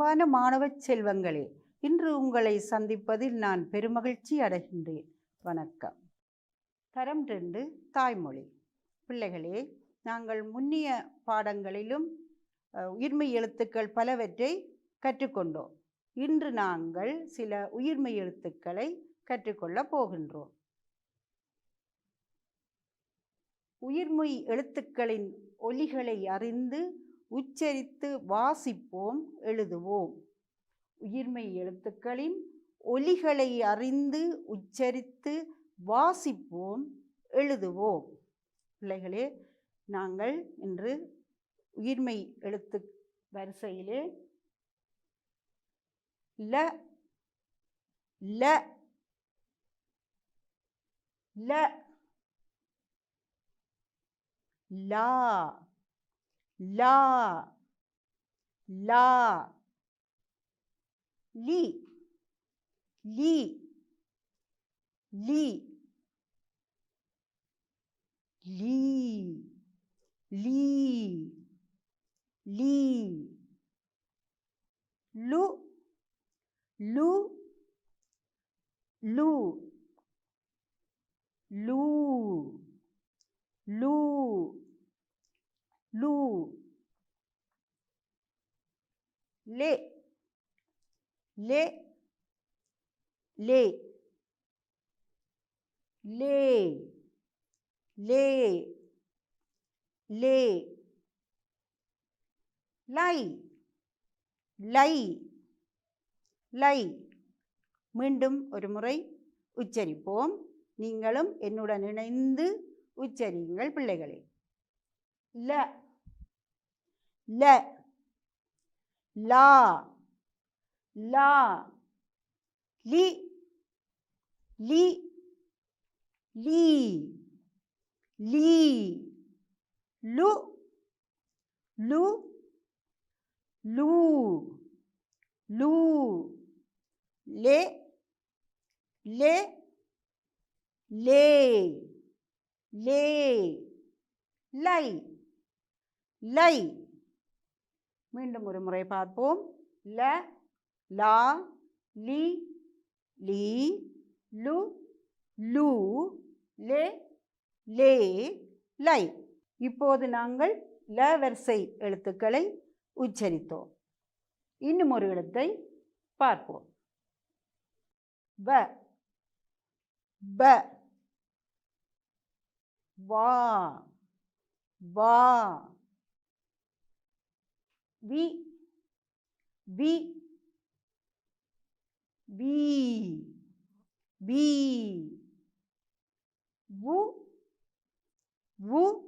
அன்பான மாணவச் செல்வங்களே இன்று உங்களை சந்திப்பதில் நான் பெருமகிழ்ச்சி அடைகின்றேன். வணக்கம். தரம் ரெண்டு தாய்மொழி. பிள்ளைகளே நாங்கள் முன்னிய பாடங்களிலும் உயிர்மை உயிர்மெய் எழுத்துக்கள் பலவற்றை கற்றுக்கொண்டோம். இன்று நாங்கள் சில உயிர்மெய் எழுத்துக்களை கற்றுக்கொள்ளப் போகின்றோம். உயிர்மொய் எழுத்துக்களின் ஒலிகளை அறிந்து உச்சரித்து வாசிப்போம் எழுதுவோம். உயிர்மை எழுத்துக்களின் ஒலிகளை அறிந்து உச்சரித்து வாசிப்போம் எழுதுவோம். பிள்ளைகளே நாங்கள் இன்று உயிர்மை எழுத்து வரிசையிலே ல ல ல லா லா லா லி லி லி லீ லீ லீ லு லு லு லூ லூ லூ லே லே லே லே லே லே லை லை லை. மீண்டும் ஒரு முறை உச்சரிப்போம். நீங்களும் என்னுடன் இணைந்து உச்சரியுங்கள் பிள்ளைகளே. ல ல லா லா லி லி லீ லீ லு லு லூ லூ லே லே லே லே லை லை மீண்டும் ஒரு முறை பார்ப்போம். ல லா லி லீ லு லூ லே லே லை. இப்போது நாங்கள் ல வரிசை எழுத்துக்களை உச்சரித்தோம். இன்னும் ஒரு எழுத்தை பார்ப்போம். ப ப வா வா. B, B, B, B, Woo, Woo,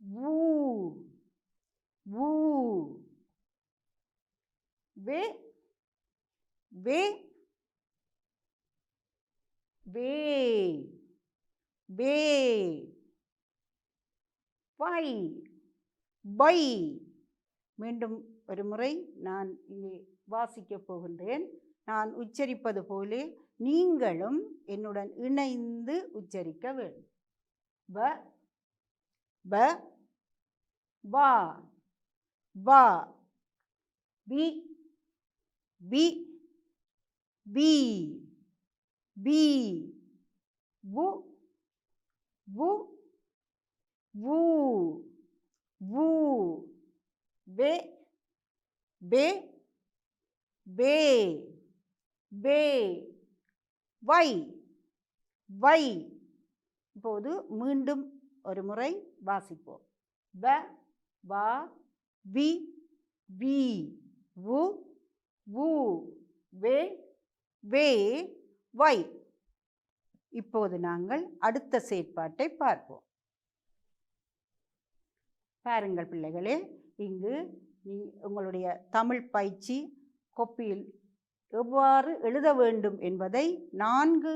Woo, Woo, Way, Way, Way, Way, Why? By. மீண்டும் ஒரு முறை நான் இங்கே வாசிக்கப் போகின்றேன். நான் உச்சரிப்பது போலே நீங்களும் என்னுடன் இணைந்து உச்சரிக்க வேண்டும். ப. ப. வா. வா. பி. பி. பி. பி. வு வு வு வு வே பே பே பே வை வை. இப்போது மீண்டும் ஒரு முறை வாசிப்போம். வ வா வி வி வு வு வே வே வை. இப்போது நாங்கள் அடுத்த செயற்பாட்டை பார்ப்போம். பாருங்கள் பிள்ளைகளே இங்கு நீ உங்களுடைய தமிழ் பயிற்சி கொப்பியில் எவ்வாறு எழுத வேண்டும் என்பதை நான்கு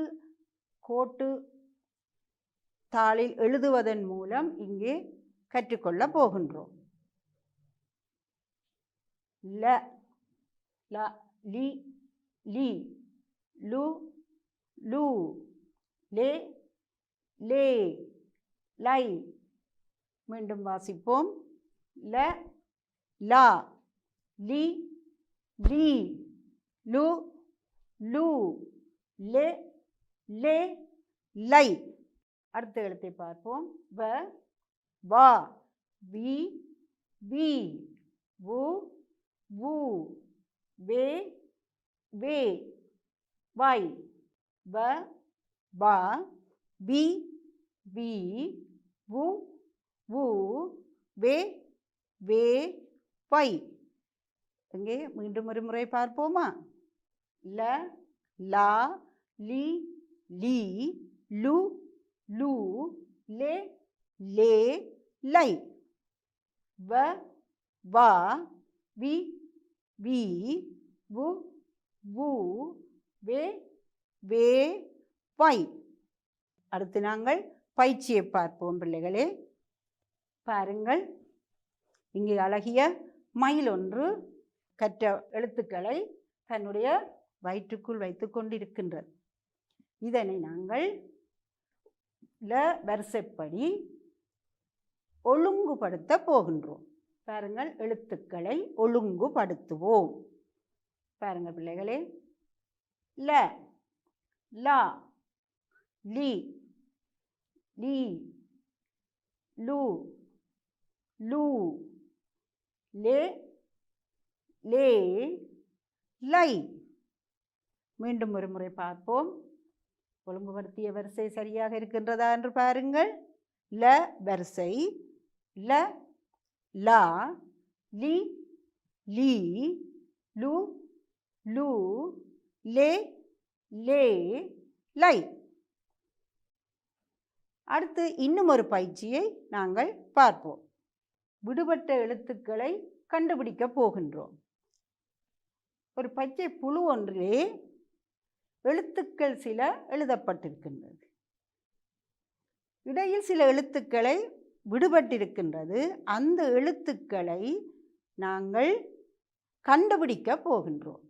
கோட்டு தாளில் எழுதுவதன் மூலம் இங்கே கற்றுக்கொள்ளப் போகின்றோம். ல ல லி லி லு லு லே லே லை மீண்டும் வாசிப்போம். ல லா லி லீ லு லு லே லே லை. அடுத்த எழுத்தை பார்ப்போம். வ வா வி வி வு வு வே வே வை வ வா வி வி வு வு வே வே பை. இங்கே மீண்டும் ஒரு முறை பார்ப்போமா? ல லா லி லி லு லு லே லே லை. வ வா வி வி வு வு வே வே பை. அடுத்து நாங்கள் பயிற்சியை பார்ப்போம் பிள்ளைகளே. பாருங்கள். இங்கே அழகிய மயில் ஒன்று கற்ற எழுத்துக்களை தன்னுடைய வயிற்றுக்குள் வைத்து கொண்டிருக்கின்றது. இதனை நாங்கள் ல வரிசைப்படி ஒழுங்குபடுத்த போகின்றோம். பாருங்கள் எழுத்துக்களை ஒழுங்குபடுத்துவோம். பாருங்கள் பிள்ளைகளே. ல லா லி லீ லூ லூ லே லே லை. மீண்டும் ஒரு முறை பார்ப்போம். ஒழுங்குபடுத்திய வரிசை சரியாக இருக்கின்றதா என்று பாருங்கள். ல வரிசை ல லா லி லீ லு லு லே லே லை. அடுத்து இன்னும் ஒரு பயிற்சியை நாங்கள் பார்ப்போம். விடுபட்ட எழுத்துக்களை கண்டுபிடிக்கப் போகின்றோம். ஒரு பச்சை புழு ஒன்றிலே எழுத்துக்கள் சில எழுதப்பட்டிருக்கின்றது. இடையில் சில எழுத்துக்களை விடுபட்டிருக்கின்றது. அந்த எழுத்துக்களை நாங்கள் கண்டுபிடிக்க போகின்றோம்.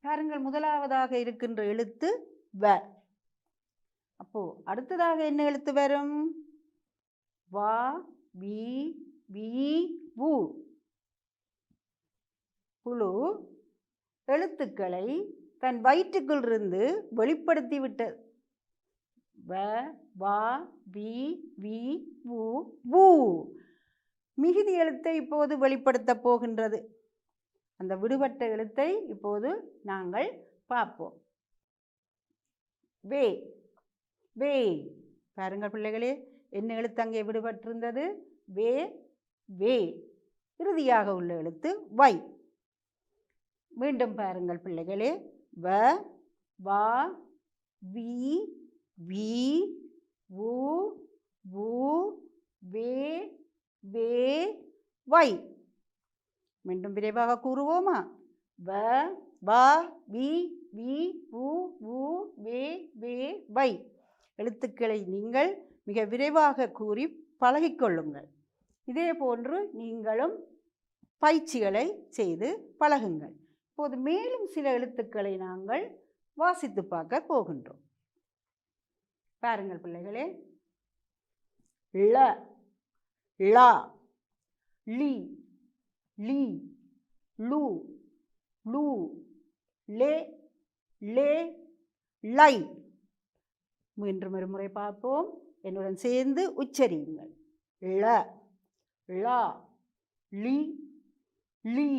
பாருங்கள் முதலாவதாக இருக்கின்ற எழுத்து வ. அப்போ அடுத்ததாக என்ன எழுத்து வரும்? வா வி வி உ. புழு எழுத்துக்களை தன் வயிற்றுக்குள் இருந்து வெளிப்படுத்திவிட்டது வ வா வி வி வு வு மிகுதி எழுத்தை இப்போது வெளிப்படுத்தப் போகின்றது. அந்த விடுபட்ட எழுத்தை இப்போது நாங்கள் பார்ப்போம். வே வே. பாருங்கள் பிள்ளைகளே என்ன எழுத்து அங்கே விடுபட்டிருந்தது? வே வே. இறுதியாக உள்ள எழுத்து வை. மீண்டும் பாருங்கள் பிள்ளைகளே. வ வா வி வி உ உ வே வே வை. மீண்டும் விரைவாக கூறுவோமா? வ வா வி வி உ உ வே வே வை. எழுத்துக்களை நீங்கள் மிக விரைவாக கூறி பழகிக்கொள்ளுங்கள் இதே போன்று நீங்களும் பயிற்சிகளை செய்து பழகுங்கள். இப்போது மேலும் சில எழுத்துக்களை நாங்கள் வாசித்து பார்க்க போகின்றோம். பாருங்கள் பிள்ளைகளே. ள ளா லி லி லு லு லே லே லை. மீண்டும் ஒரு முறை பார்ப்போம். என்னுடன் சேர்ந்து உச்சரியுங்கள். ள லா லி லீ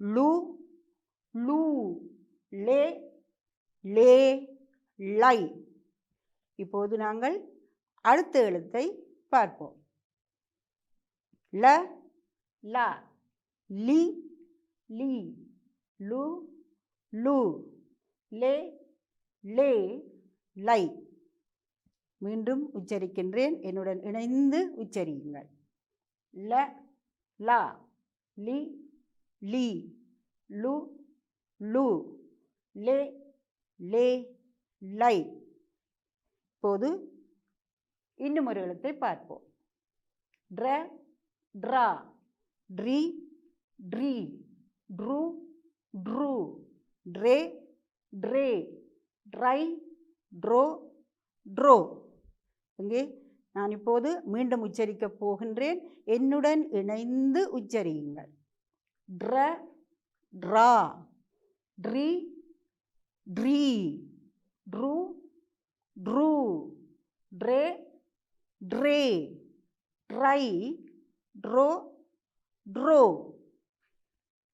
லு லு லே லே லை. இப்போது நாங்கள் அடுத்த எழுத்தை பார்ப்போம். ல லா லி லி லு லு லே லே லை. மீண்டும் உச்சரிக்கின்றேன். என்னுடன் இணைந்து உச்சரியுங்கள். ல லா லி லி லு லு லே லே லை. இப்போது இன்னும் ஒரு எழுத்தை பார்ப்போம். ட்ர ட்ரா ட்ரி ட்ரீ ட்ரு ட்ரூ ட்ரே ட்ரே ட்ரை ட்ரோ ட்ரோ. இங்கே நான் இப்போது மீண்டும் உச்சரிக்கப் போகின்றேன். என்னுடன் இணைந்து உச்சரியுங்கள். ட்ர ட்ரா ட்ரி ட்ரீ ட்ரூ ட்ரூ ட்ரே ட்ரே ட்ரை ட்ரோ ட்ரோ.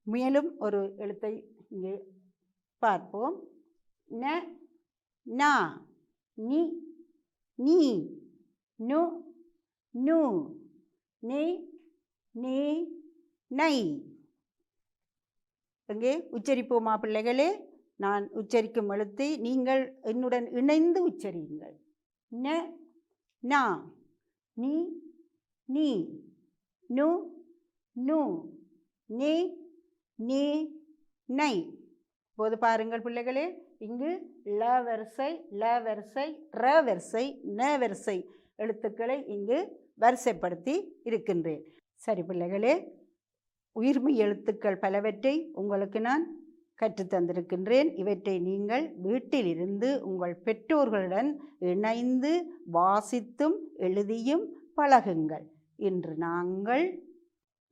மேலும் ஒரு எழுத்தை இங்கே பார்ப்போம். ந நா நி நீ. நு நு நி நீ நை எங்கே உச்சரிப்போமா பிள்ளைகளே? நான் உச்சரிக்கும் எழுத்தை நீங்கள் என்னுடன் இணைந்து உச்சரியுங்கள். ந நா நீ நீ நு நு நே நே நை. போது பாருங்கள் பிள்ளைகளே இங்கு ல வரிசை ல வரிசை ர வரிசை ந வரிசை. எழுத்துக்களை இங்கு வரிசைப்படுத்தி இருக்கின்றேன். சரி பிள்ளைகளே உயிர்மை எழுத்துக்கள் பலவற்றை உங்களுக்கு நான் கற்றுத்தந்திருக்கின்றேன் இவற்றை நீங்கள் வீட்டிலிருந்து உங்கள் பெற்றோர்களுடன் இணைந்து வாசித்தும் எழுதியும் பழகுங்கள். இன்று நாங்கள்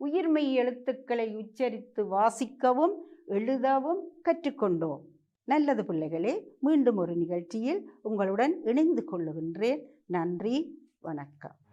உயிர்மை எழுத்துக்களை உச்சரித்து வாசிக்கவும் எழுதவும் கற்றுக்கொண்டோம். நல்லது பிள்ளைகளே மீண்டும் ஒரு நிகழ்ச்சியில் உங்களுடன் இணைந்து கொள்ளுகின்றேன். நன்றி. வணக்கம்.